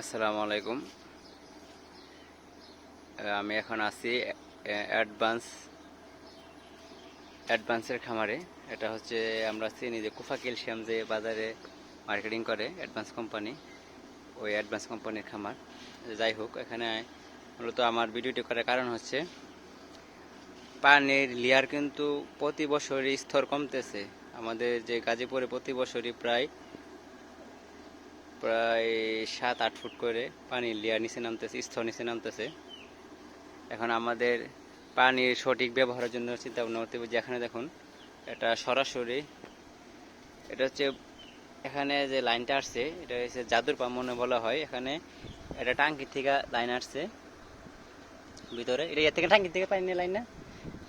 আসসালামু আলাইকুম। আমি এখন আছি অ্যাডভান্স, অ্যাডভান্সের খামারে। এটা হচ্ছে আমরা চিনি যে কুফা ক্যালসিয়াম যে বাজারে মার্কেটিং করে অ্যাডভান্স কোম্পানি, ওই অ্যাডভান্স কোম্পানির খামার। যাই হোক, এখানে মূলত আমার ভিডিওটি করার কারণ হচ্ছে, পানির লেয়ার কিন্তু প্রতি বছরই স্তর কমতেছে। আমাদের যে গাজীপুরে প্রতি বছরই প্রায় প্রায় সাত, আট ফুট করে পানির লেয়ার নিচে নামতেছে, স্তর নিচে নামতেছে। এখন আমাদের পানির সঠিক ব্যবহারের জন্য চিন্তা ভাবনা করতে যেখানে দেখুন, এটা সরাসরি, এটা হচ্ছে এখানে যে লাইনটা আসছে, এটা হচ্ছে জাদুর পাম্প মনে বলা হয়। এখানে এটা টাঙ্কি থেকে লাইন আসছে, ভিতরে। এটা এর থেকে টাঙ্কি থেকে পানি লাইন না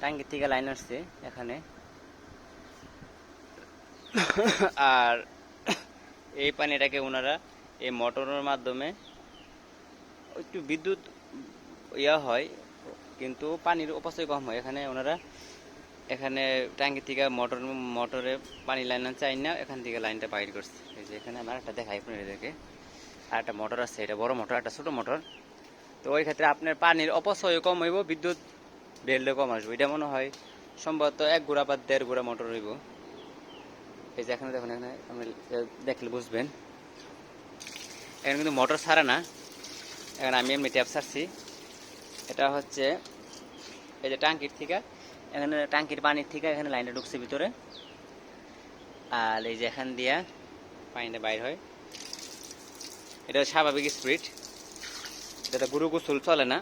টাঙ্কি থেকে লাইন আসছে এখানে। আর এই পানিটাকে ওনারা এই মোটরের মাধ্যমে একটু বিদ্যুৎ ইয়া হয়, কিন্তু পানির অপচয় কম হয়। এখানে ওনারা এখানে ট্যাঙ্কি থেকে মোটর, মোটরে পানি লাইন চাই না এখান থেকে লাইনটা বাইর করছে। এই যে এখানে আমার একটা দেখাই আপনাদেরকে আর একটা মোটর আছে, এটা বড় মোটর একটা ছোটো মোটর। তো ওই ক্ষেত্রে আপনার পানির অপচয় কম হইব, বিদ্যুৎ বিলও কম আসবে। এটা মনে হয় সম্ভবত এক গুড়া বা দেড় গুড়া মোটর হইব। এই যে এখানে দেখুন, এখানে আপনি দেখলে বুঝবেন। এখানে কিন্তু মোটর ছাড়া না। এখানে আমি এমনি ট্যাপ ছাড়ছি। এটা হচ্ছে, এই যে টাঙ্কির থেকে, এখানে টাঙ্কির পানির থেকে এখানে লাইনটা ঢুকছে ভিতরে। আর এই যে এখান দিয়া পানিটা বাইর হয়। এটা স্বাভাবিক স্পিড। এটা গুরু গোসল চলে না।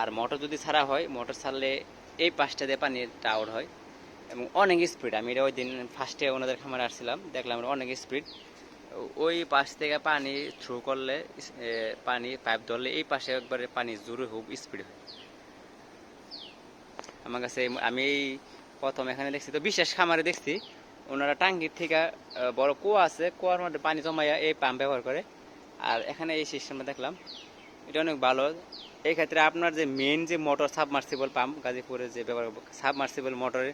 আর মোটর যদি ছাড়া হয়, মোটর ছাড়লে এই পাশটা দিয়ে পানিটা আউট হয়। এবং অনেক স্পিড আমি এটা ওই দিন ফার্স্টে ওনাদের খামারে আসছিলাম, দেখলাম অনেক স্পিড ওই পাশ থেকে পানি থ্রু করলে পানি পাইপ ধরলে, এই পাশে একবারে পানি জোরে খুব স্পিড হয়। আমার কাছে আমি এই প্রথম এখানে দেখছি, তো বিশেষ খামারে দেখছি, ওনারা টাঙ্কির থেকে বড় কুয়া আছে, কুয়ার মধ্যে পানি জমাইয়া এই পাম্প ব্যবহার করে। আর এখানে এই সিস্টেমটা দেখলাম, এটা অনেক ভালো। এই ক্ষেত্রে আপনার যে মেন যে মোটর সাবমার্সিবল পাম্প গাজীপুরে যে ব্যবহার সাবমার্সিবল মোটরে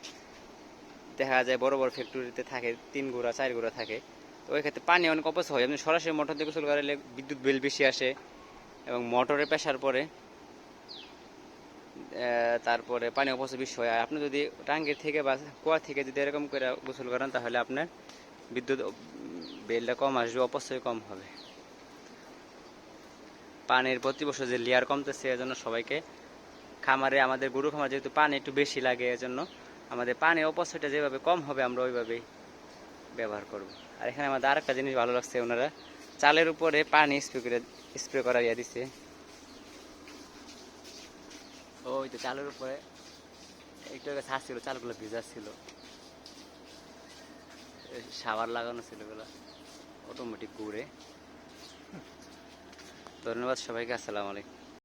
দেখা যায় বড় বড় ফ্যাক্টরিতে থাকে, তিন গুঁড়া চার গুঁড়া থাকে। তো ওই ক্ষেত্রে পানি অনেক অপচয় হয়। আপনি সরাসরি মোটর দিয়ে গোসল করালে বিদ্যুৎ বিল বেশি আসে এবং মোটরে প্রেশার পরে তারপরে পানি অপচয় বেশি হয়। আপনি যদি টাঙ্গির থেকে বা কুয়া থেকে যদি এরকম করে গোসল করেন, তাহলে আপনার বিদ্যুৎ বিলটা কম আসবে, অপচয় কম হবে। পানির প্রতি বছর যে লেয়ার কমতেছে, এজন্য সবাইকে খামারে, আমাদের গরু খামার যেহেতু পানি একটু বেশি লাগে, এজন্য আমাদের পানি অপচয়টা যেভাবে কম হবে, আমরা ওইভাবেই ব্যবহার করব। আর এখানে আমাদের আরেকটা জিনিস ভালো লাগছে, ওনারা চালের উপরে পানি স্প্রে করে স্প্রে করা ইয়া দিছে। ওই তো চালের উপরে একটু ছাড় ছিল, চালগুলো ভিজা ছিল। সাবার লাগানো ছিল ওগুলো অটোমেটিক ঘুরে ধন্যবাদ সবাইকে, আসসালামু আলাইকুম।